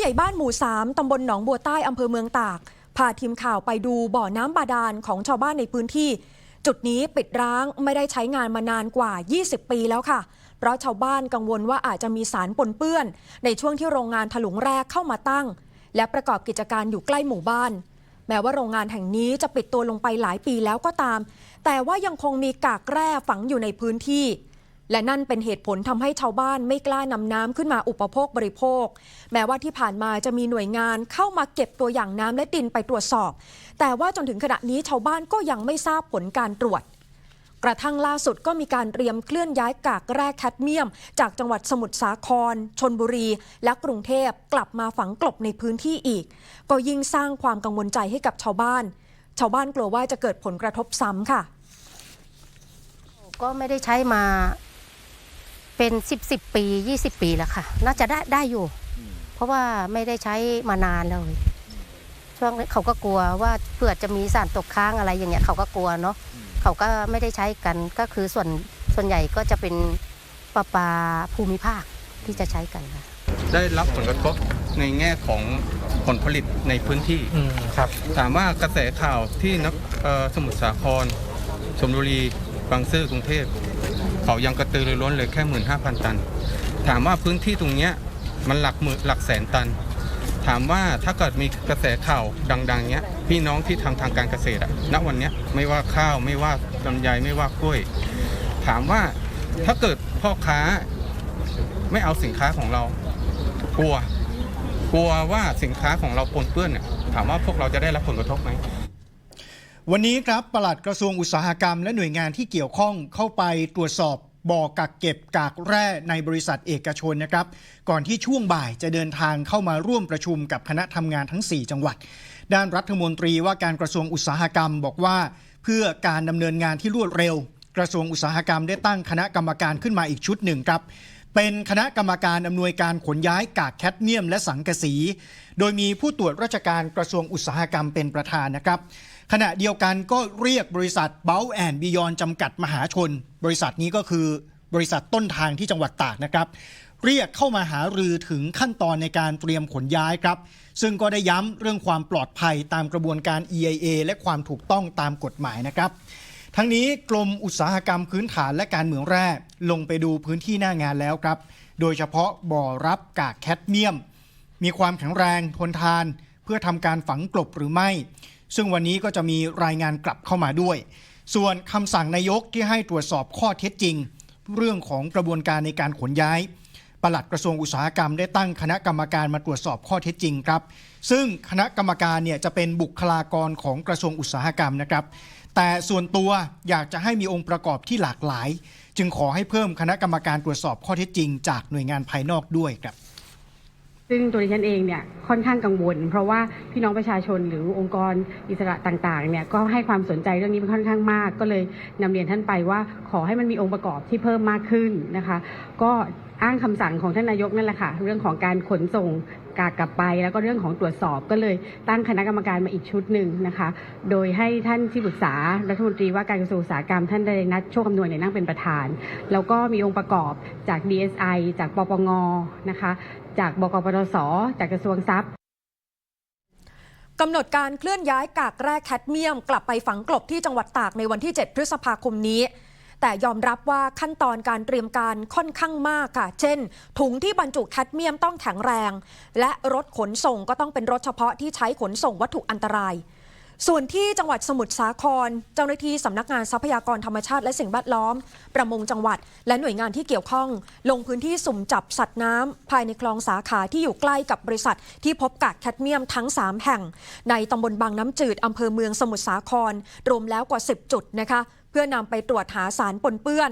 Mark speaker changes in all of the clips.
Speaker 1: ใหญ่บ้านหมู่3ตำบลหนองบัวใต้อำเภอเมืองตากพาทีมข่าวไปดูบ่อน้ำบาดาลของชาวบ้านในพื้นที่ จุดนี้ปิดร้างไม่ได้ใช้งานมานานกว่า 20 ปีแล้วค่ะ เพราะชาวบ้านกังวลว่าอาจจะมีสารปนเปื้อน ในช่วงที่โรงงานถลุงแรกเข้ามาตั้ง และประกอบกิจการอยู่ใกล้หมู่บ้าน แม้ว่าโรงงานแห่งนี้จะปิดตัวลงไปหลายปีแล้วก็ตาม แต่ว่ายังคงมีกากแร่ฝังอยู่ในพื้นที่ และนั่นเป็นเหตุผลทำให้ชาวบ้านไม่กล้านำน้ำขึ้นมาอุปโภคบริโภค แม้ว่าที่ผ่านมาจะมีหน่วยงานเข้ามาเก็บตัวอย่างน้ำและดินไปตรวจสอบ แต่ว่าจนถึงขณะนี้ชาวบ้านก็ยังไม่ทราบผลการตรวจ กระทั่งล่าสุดก็มีการเตรียมเคลื่อนย้ายกากแร่แคดเมียม จากจังหวัดสมุทรสาคร ชนบุรี และกรุงเทพกลับมาฝังกลบในพื้นที่อีก ก็ยิ่งสร้างความกังวลใจให้กับชาวบ้าน ชาวบ้านกลัวว่าจะเกิดผลกระทบซ้ำค่ะ
Speaker 2: ก็ไม่ได้ใช้มา เป็นสิบสิบปียี่สิบปีแล้วค่ะ น่าจะได้ได้อยู่ เพราะว่าไม่ได้ใช้มานานเลยช่วงนี้เขาก็กลัวว่าเผื่อจะมีสารตกค้างอะไรอย่างเงี้ยเขาก็กลัวเนาะเขาก็ไม่ได้ใช้กันก็คือส่วนส่วนใหญ่ก็จะเป็นประปาภูมิภาคที่จะใช้กันค่ะ
Speaker 3: ได้รับผลกระทบในแง่ของผลผลิตในพื้นที่
Speaker 4: อืมครับ
Speaker 3: ถามว่ากระแสข่าวที่นักเอ่อสมุทรสาครชลบุรีบางซื่อกรุงเทพ เขายังกระตือรือร้นเลยแค่หมื่นห้าพันตัน ถามว่าพื้นที่ตรงเนี้ยมันหลักหมื่นหลักแสนตัน ถามว่าถ้าเกิดมีกระแสข่าวดัง ๆเนี้ยพี่น้องที่ทำทางการเกษตรอะณวันเนี้ยไม่ว่าข้าวไม่ว่าลำไยไม่ว่ากล้วย ถามว่าถ้าเกิดพ่อค้าไม่เอาสินค้าของเรา กลัว กลัวว่าสินค้าของเราปนเปื้อนเนี่ยถามว่าพวกเราจะได้รับผลกระทบไหม
Speaker 4: วันนี้ครับปลัดกระทรวงอุตสาหกรรม และหน่วยงานที่เกี่ยวข้องเข้าไปตรวจสอบบ่อกักเก็บกากแร่ในบริษัทเอกชนนะครับ ก่อนที่ช่วงบ่ายจะเดินทางเข้ามาร่วมประชุมกับคณะทำงานทั้ง 4 จังหวัด ด้านรัฐมนตรีว่าการกระทรวงอุตสาหกรรมบอกว่า เพื่อการดำเนินงานที่รวดเร็ว กระทรวงอุตสาหกรรมได้ตั้งคณะกรรมการขึ้นมาอีกชุดหนึ่งครับเป็นคณะกรรมการอำนวยการขนย้ายกากแคดเมียมและสังกะสี โดยมีผู้ตรวจราชการกระทรวงอุตสาหกรรมเป็นประธานนะครับ ขณะเดียวกันก็เรียกบริษัทเบลแอนบิยอนจำกัดมหาชน บริษัทนี้ก็คือบริษัทต้นทางที่จังหวัดตากนะครับ เรียกเข้ามาหารือถึงขั้นตอนในการเตรียมขนย้ายครับ ซึ่งก็ได้ย้ำเรื่องความปลอดภัยตามกระบวนการ EIA และความถูกต้องตามกฎหมายนะครับ ทั้งนี้กรมอุตสาหกรรมพื้นฐานและการเมืองแร่ลงไปดูพื้นที่หน้างานแล้วครับ โดยเฉพาะบ่อรับกากแคดเมียม มีความแข็งแรงทนทาน เพื่อทำการฝังกลบหรือไม่ ซึ่งวันนี้ก็จะมีรายงานกลับเข้ามาด้วย ส่วนคำสั่งนายกที่ให้ตรวจสอบข้อเท็จจริง เรื่องของกระบวนการในการขนย้ายปลัดกระทรวงอุตสาหกรรมได้ตั้งคณะกรรมการมาตรวจสอบข้อเท็จจริงครับ ซึ่งคณะกรรมการเนี่ยจะเป็นบุคลากรของกระทรวงอุตสาหกรรมนะครับ แต่ส่วนตัวอยากจะให้มีองค์ประกอบที่หลากหลาย จึงขอให้เพิ่มคณะกรรมการตรวจสอบข้อเท็จจริง จากหน่วยงานภายนอกด้วยครับ
Speaker 5: ซึ่งตัวดิฉันเองเนี่ยค่อนข้างกังวล เพราะว่าพี่น้องประชาชนหรือองค์กรอิสระต่างๆเนี่ยก็ให้ความสนใจเรื่องนี้ค่อนข้างมาก ก็เลยนำเรียนท่านไปว่าขอให้มันมีองค์ประกอบที่เพิ่มมากขึ้นนะคะ ก็ อ้างคำสั่งของท่านนายกนั่นแหละค่ะ เรื่องของการขนส่งกากกลับไป แล้วก็เรื่องของตรวจสอบก็เลยตั้งคณะกรรมการมาอีกชุดหนึ่งนะคะ โดยให้ท่านที่ปรึกษารัฐมนตรีว่าการกระทรวงอุตสาหกรรมท่านได้นัดโชคคำนวณเนี่ยนั่งเป็นประธาน แล้วก็มีองค์ประกอบจาก DSI จากปปงนะคะ จากบกปตสจากกระทรวงทรัพย์
Speaker 1: กำหนดการเคลื่อนย้ายกากแร่แคดเมียม กลับไปฝังกลบที่จังหวัดตากในวันที่ 7 พฤษภาคมนี้ แต่ยอมรับว่าขั้นตอนการเตรียมการค่อนข้างมากค่ะ เช่น ถุงที่บรรจุแคดเมียมต้องแข็งแรง และรถขนส่งก็ต้องเป็นรถเฉพาะที่ใช้ขนส่งวัตถุอันตราย ส่วนที่จังหวัดสมุทรสาคร เจ้าหน้าที่สำนักงานทรัพยากรธรรมชาติและสิ่งแวดล้อม ประมงจังหวัด และหน่วยงานที่เกี่ยวข้อง ลงพื้นที่สุ่มจับสัตว์น้ำภายในคลองสาขาที่อยู่ใกล้กับบริษัท ที่พบกากแคดเมียมทั้ง 3 แห่ง ในตำบลบางน้ำจืดอำเภอเมืองสมุทรสาคร รวมแล้วกว่า 10 จุดนะคะ เพื่อนำไปตรวจหาสารปนเปื้อน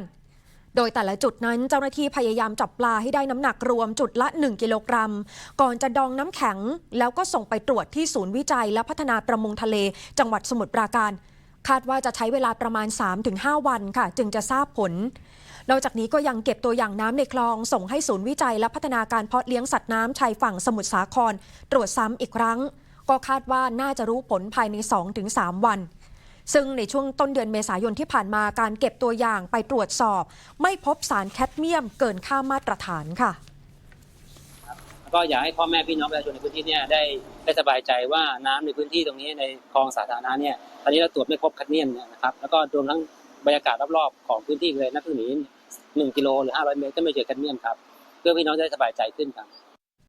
Speaker 1: โดยแต่ละจุดนั้นเจ้าหน้าที่พยายามจับปลาให้ได้น้ำหนักรวมจุดละ 1 กิโลกรัม ก่อนจะดองน้ำแข็ง แล้วก็ส่งไปตรวจที่ศูนย์วิจัยและพัฒนาประมงทะเล จังหวัดสมุทรปราการ คาดว่าจะใช้เวลาประมาณ 3-5 วันค่ะ จึงจะทราบผลนอกจากนี้ก็ยังเก็บตัวอย่างน้ำในคลอง ส่งให้ศูนย์วิจัยและพัฒนาการเพาะเลี้ยงสัตว์น้ำชายฝั่งสมุทรสาคร ตรวจซ้ำอีกครั้ง ก็คาดว่าน่าจะรู้ผลภายใน 2-3 วัน ซึ่งในช่วงต้นเดือนเมษายนที่ผ่านมาการเก็บตัวอย่างไปตรวจสอบ ไม่พบสารแคดเมียมเกินค่ามาตรฐานค่ะ
Speaker 6: ก็อยากให้พ่อแม่พี่น้องประชาชนในพื้นที่เนี่ยได้ได้สบายใจว่าน้ำในพื้นที่ตรงนี้ในคลองสาธารณะเนี่ยตอนนี้เราตรวจไม่พบคัดเมียมเนี่ยนะครับแล้วก็รวมทั้งบรรยากาศรอบๆของพื้นที่เลยนักพื้นที่หนึ่งกิโลหรือห้าร้อยเมตรก็ไม่เจอคัดเมียมครับเพื่อพี่น้องจะได้สบายใจขึ้นครับ